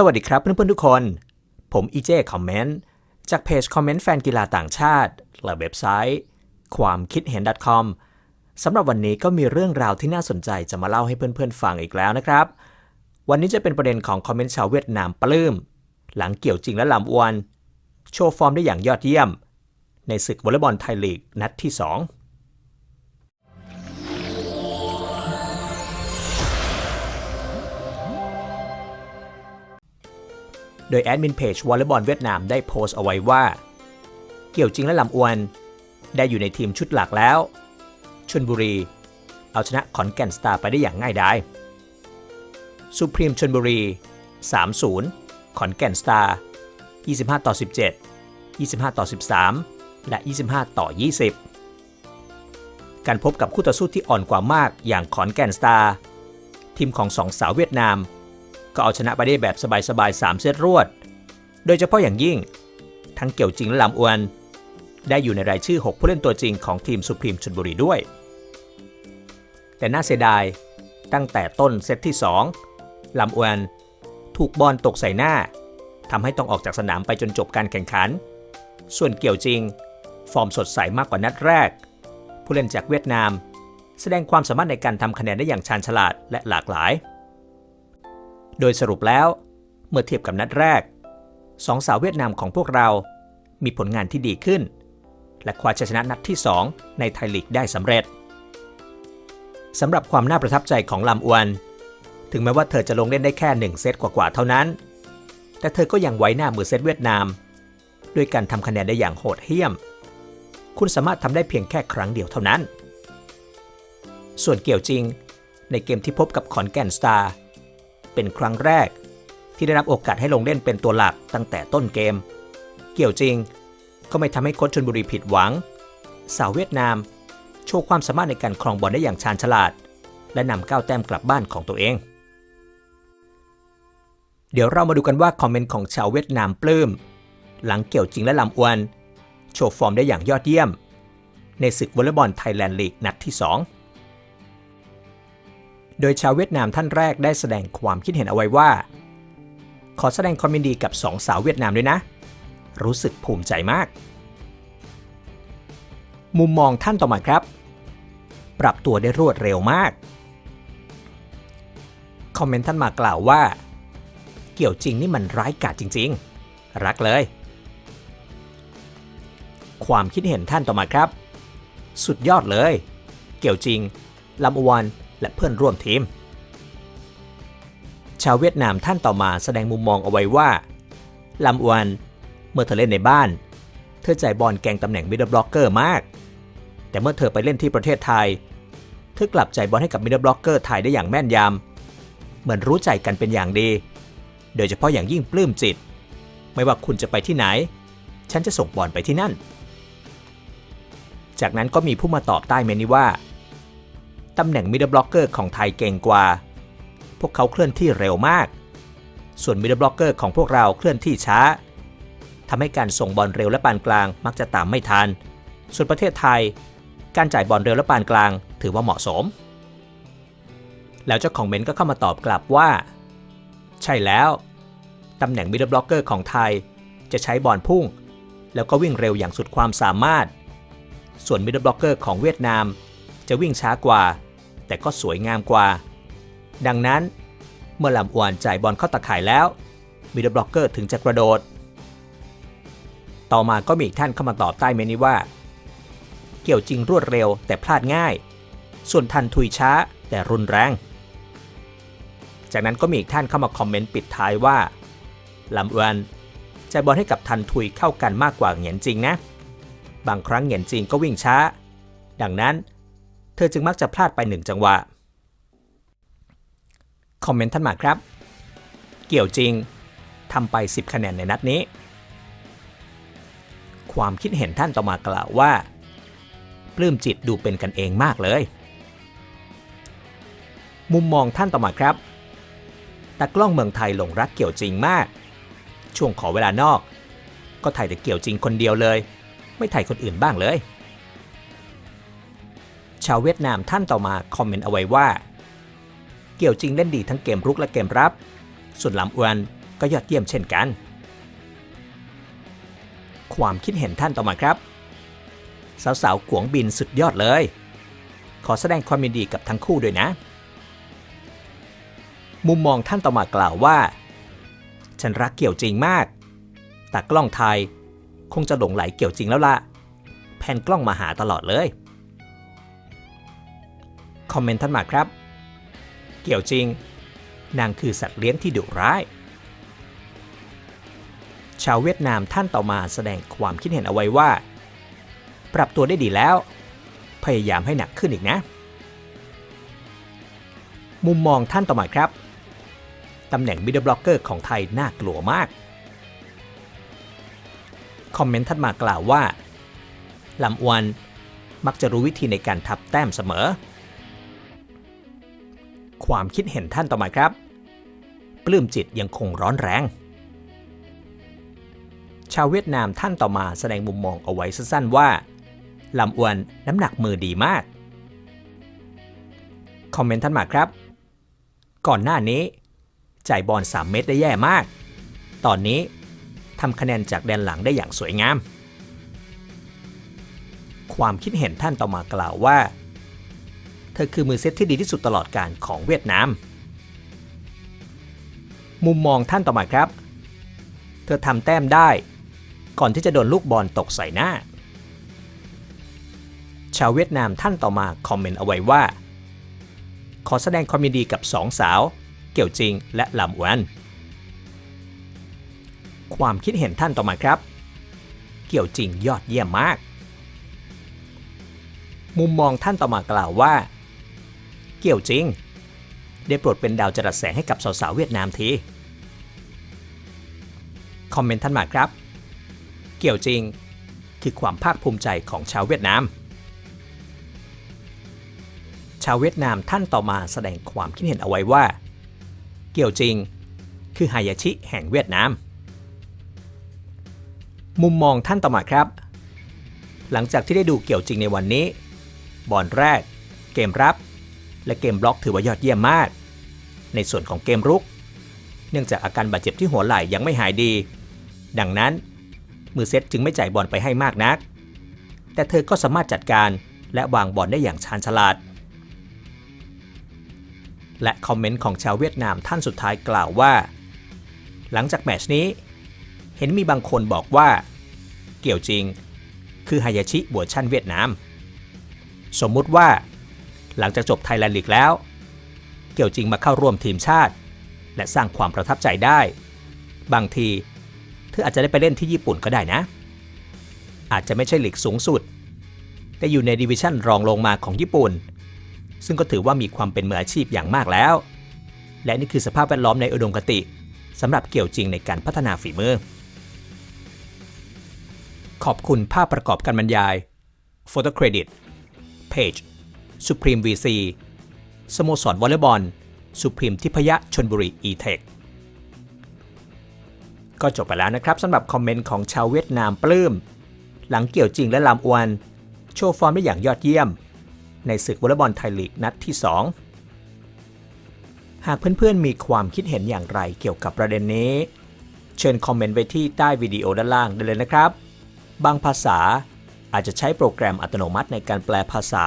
สวัสดีครับเพื่อนๆทุกคน ผมอีเจคอมเมนต์จากเพจคอมเมนต์แฟนกีฬาต่างชาติและเว็บไซต์ ความคิดเห็น .com สำหรับวันนี้ก็มีเรื่องราวที่น่าสนใจจะมาเล่าให้เพื่อนๆฟังอีกแล้วนะครับ วันนี้จะเป็นประเด็นของคอมเมนต์ชาวเวียดนามปลื้ม หลังเกี่ยวจริงและลำอวน โชว์ฟอร์มได้อย่างยอดเยี่ยม ในศึกวอลเลย์บอลไทยลีกนัดที่ 2 โดยแอดมินเพจวอลเลย์บอลเวียดนามได้โพสต์เอาไว้ว่า เกี่ยวจริงและลำอวน ได้อยู่ในทีมชุดหลักแล้ว ชนบุรี เอาชนะขอนแก่นสตาร์ไปได้อย่างง่ายดายสุพรีมชนบุรี 3-0 ขอนแก่นสตาร์ 25 ต่อ 17 25 ต่อ 13 และ 25 ต่อ 20 การพบกับคู่ต่อสู้ที่อ่อนกว่ามากอย่างขอนแก่นสตาร์ ทีมของสองสาวเวียดนาม ก็เอาชนะไปได้แบบสบายๆ3เซตรวด โดยเฉพาะอย่างยิ่ง ทั้งเกี่ยวจริงและลำอวน ได้อยู่ในรายชื่อ 6 ผู้เล่นตัวจริงของทีมสุพรีมชนบุรีด้วย แต่น่าเสียดายตั้งแต่ต้นเซตที่ 2ลำอวนถูกบอลตกใส่หน้าทำให้ต้องออกจากสนามไปจนจบการแข่งขัน ส่วนเกี่ยวจริง ฟอร์มสดใสมากกว่านัดแรก ผู้เล่นจากเวียดนาม แสดงความสามารถในการทำคะแนนได้อย่างชาญฉลาดและหลากหลาย โดยสรุปแล้ว เมื่อเทียบกับนัดแรกสองสาวเวียดนามของพวกเรา มีผลงานที่ดีขึ้น และคว้าชัยชนะนัดที่ 2 ในไทยลีกได้สำเร็จสำหรับความน่าประทับใจของลำอวน ถึงแม้ว่าเธอจะลงเล่นได้แค่ 1 เซตกว่าๆเท่านั้น แต่เธอก็ยังไว้หน้ามือเซตเวียดนามด้วยการทำคะแนนได้อย่างโหดเหี้ยม คุณสามารถทำได้เพียงแค่ครั้งเดียวเท่านั้น ส่วนเกี่ยวจริง ในเกมที่พบกับขอนแก่นสตาร์ เป็นครั้งแรก ที่ได้รับโอกาสให้ลงเล่นเป็นตัวหลักตั้งแต่ต้นเกม เกี่ยวจริง ก็ไม่ทำให้โค้ชชนบุรีผิดหวัง สาวเวียดนาม โชว์ความสามารถในการครองบอลได้อย่างชาญฉลาด และนำก้าวแต้มกลับบ้านของตัวเอง เดี๋ยวเรามาดูกันว่าคอมเมนต์ของชาวเวียดนามปลื้มหลังเกี่ยวจริงและลำอวน โชว์ฟอร์มได้อย่างยอดเยี่ยม ในศึกวอลเลย์บอลไทยแลนด์ลีกนัดที่ 2 โดยชาวเวียดนามท่านแรกได้แสดงความคิดเห็นเอาไว้ว่า ขอแสดงความยินดีกับสองสาวเวียดนามด้วยนะ รู้สึกภูมิใจมาก มุมมองท่านต่อมาครับ ปรับตัวได้รวดเร็วมาก คอมเมนต์ท่านมากล่าวว่า เกี่ยวจริงนี่มันร้ายกาจจริง ๆ รักเลย ความคิดเห็นท่านต่อมาครับ สุดยอดเลย เกี่ยวจริงลำอวัน และเพื่อนร่วมทีม ชาวเวียดนามท่านต่อมาแสดงมุมมองเอาไว้ว่าลำอวนเมื่อเธอเล่นในบ้าน เธอใจบอลแกงตำแหน่งมิดเดิลบล็อกเกอร์มาก แต่เมื่อเธอไปเล่นที่ประเทศไทย เธอกลับใจบอลให้กับมิดเดิลบล็อกเกอร์ไทยได้อย่างแม่นยำเหมือนรู้ใจกันเป็นอย่างดี โดยเฉพาะอย่างยิ่งปลื้มจิต ไม่ว่าคุณจะไปที่ไหน ฉันจะส่งบอลไปที่นั่น จากนั้นก็มีผู้มาตอบใต้เมนนี้ว่า ตำแหน่งมิดเดิลบล็อกเกอร์ของไทยเก่งกว่า พวกเขาเคลื่อนที่เร็วมาก ส่วนมิดเดิลบล็อกเกอร์ของพวกเราเคลื่อนที่ช้าทำให้การส่งบอลเร็วและปานกลางมักจะตามไม่ทัน ส่วนประเทศไทย การจ่ายบอลเร็วและปานกลางถือว่าเหมาะสม แล้วเจ้าของเมนก็เข้ามาตอบกลับว่า ใช่แล้วตำแหน่งมิดเดิลบล็อกเกอร์ของไทย จะใช้บอลพุ่ง แล้วก็วิ่งเร็วอย่างสุดความสามารถ ส่วนมิดเดิลบล็อกเกอร์ของเวียดนามจะวิ่งช้ากว่า แต่ก็สวยงามกว่า ดังนั้น เมื่อลำอวนจ่ายบอลเข้าตะข่ายแล้วมิดเดิลบล็อกเกอร์ถึงจะกระโดด ต่อมาก็มีอีกท่านเข้ามาตอบใต้เมนี้ว่า เกี่ยวจริงรวดเร็วแต่พลาดง่าย ส่วนทันทุยช้าแต่รุนแรง จากนั้นก็มีอีกท่านเข้ามาคอมเมนต์ปิดท้ายว่าลำอวนใจบอลให้กับทันทุยเข้ากันมากกว่าเหงียนจริงนะ บางครั้งเหงียนจริงก็วิ่งช้า ดังนั้น เธอจึงมักจะพลาดไปหนึ่งจังหวะ คอมเมนต์ท่านมาครับ เกี่ยวจริงทำไป 10 คะแนนในนัดนี้ ความคิดเห็นท่านต่อมากล่าวว่า ปลื้มจิตดูเป็นกันเองมากเลย มุมมองท่านต่อมาครับตากล้องเมืองไทยหลงรักเกี่ยวจริงมาก ช่วงขอเวลานอก ก็ถ่ายแต่เกี่ยวจริงคนเดียวเลย ไม่ถ่ายคนอื่นบ้างเลย ชาวเวียดนามท่านต่อมาคอมเมนต์เอาไว้ว่า เกี่ยวจริงเล่นดีทั้งเกมรุกและเกมรับ ส่วนลำอวนก็ยอดเยี่ยมเช่นกัน ความคิดเห็นท่านต่อมาครับ สาวๆกวงบินสุดยอดเลย ขอแสดงความยินดีกับทั้งคู่ด้วยนะ มุมมองท่านต่อมากล่าวว่า ฉันรักเกี่ยวจริงมากแต่กล้องไทย คงจะหลงไหลเกี่ยวจริงแล้วล่ะแพนกล้องมาหาตลอดเลย คอมเมนต์ท่านมาครับ เกี่ยวจริง นางคือสัตว์เลี้ยงที่ดุร้าย ชาวเวียดนามท่านต่อมาแสดงความคิดเห็นเอาไว้ว่า ปรับตัวได้ดีแล้ว พยายามให้หนักขึ้นอีกนะ มุมมองท่านต่อมาครับตำแหน่งมิดเดิลบล็อกเกอร์ของไทยน่ากลัวมาก คอมเมนต์ท่านมากล่าวว่าลำอวนมักจะรู้วิธีในการทับแต้มเสมอ ความคิดเห็นท่านต่อมาครับ ปลื้มจิตยังคงร้อนแรง ชาวเวียดนามท่านต่อมาแสดงมุมมองเอาไว้สั้นๆว่าลำอวนน้ำหนักมือดีมาก คอมเมนต์ท่านมาครับ ก่อนหน้านี้ จ่ายบอล3เม็ดได้แย่มาก ตอนนี้ทำคะแนนจากแดนหลังได้อย่างสวยงาม ความคิดเห็นท่านต่อมากล่าวว่า ธอคือมือเซตที่ดีที่สุดตลอดการของเวียดนาม มุมมองท่านต่อมาครับ เธอทำแต้มได้ ก่อนที่จะโดนลูกบอลตกใส่หน้า ชาวเวียดนามท่านต่อมาคอมเมนต์เอาไว้ว่า ขอแสดงความยินดีกับสองสาว เกี่ยวจริงและลำอวน ความคิดเห็นท่านต่อมาครับ เกี่ยวจริงยอดเยี่ยมมาก มุมมองท่านต่อมากล่าวว่า เกี่ยวจริง ได้โปรดเป็นดาวจรัสแสงให้กับสาวๆเวียดนามที คอมเมนต์ท่านมาครับ เกี่ยวจริง คือความภาคภูมิใจของชาวเวียดนาม ชาวเวียดนามท่านต่อมาแสดงความคิดเห็นเอาไว้ว่า เกี่ยวจริง คือไฮยาชิแห่งเวียดนาม มุมมองท่านต่อมาครับ หลังจากที่ได้ดูเกี่ยวจริงในวันนี้บอลแรก เกมรับ และเกมบล็อกถือว่ายอดเยี่ยมมาก ในส่วนของเกมรุก เนื่องจากอาการบาดเจ็บที่หัวไหล่ยังไม่หายดี ดังนั้น มือเซตจึงไม่จ่ายบอลไปให้มากนัก แต่เธอก็สามารถจัดการและวางบอลได้อย่างชาญฉลาด และคอมเมนต์ของชาวเวียดนามท่านสุดท้ายกล่าวว่า หลังจากแมชนี้ เห็นมีบางคนบอกว่า เกี่ยวจริง คือฮายาชิบวชั่นเวียดนาม สมมุติว่า หลังจากจบไทยแลนด์ลีกแล้ว เกี่ยวจริงมาเข้าร่วมทีมชาติ และสร้างความประทับใจได้ บางที เธออาจจะได้ไปเล่นที่ญี่ปุ่นก็ได้นะ อาจจะไม่ใช่ลีกสูงสุด แต่อยู่ในดิวิชั่นรองลงมาของญี่ปุ่น ซึ่งก็ถือว่ามีความเป็นมืออาชีพอย่างมากแล้ว และนี่คือสภาพแวดล้อมในอุดมคติสำหรับเกี่ยวจริงในการพัฒนาฝีมือ ขอบคุณภาพประกอบการบรรยาย Photo Credit Page Supreme VC สโมสรวอลเลย์บอล Supreme ทิพยะชนบุรี E-Tech ก็จบไปแล้วนะครับสำหรับคอมเมนต์ของชาวเวียดนามปลื้ม หลังเกี่ยวจริงและลามอวน โชว์ฟอร์มได้อย่างยอดเยี่ยม ในศึกวอลเลย์บอลไทยลีกนัดที่ 2 หากเพื่อนๆมีความคิดเห็นอย่างไรเกี่ยวกับประเด็นนี้ เชิญคอมเมนต์ไว้ที่ใต้วิดีโอด้านล่างได้เลยนะครับ บางภาษาอาจจะใช้โปรแกรมอัตโนมัติในการแปลภาษา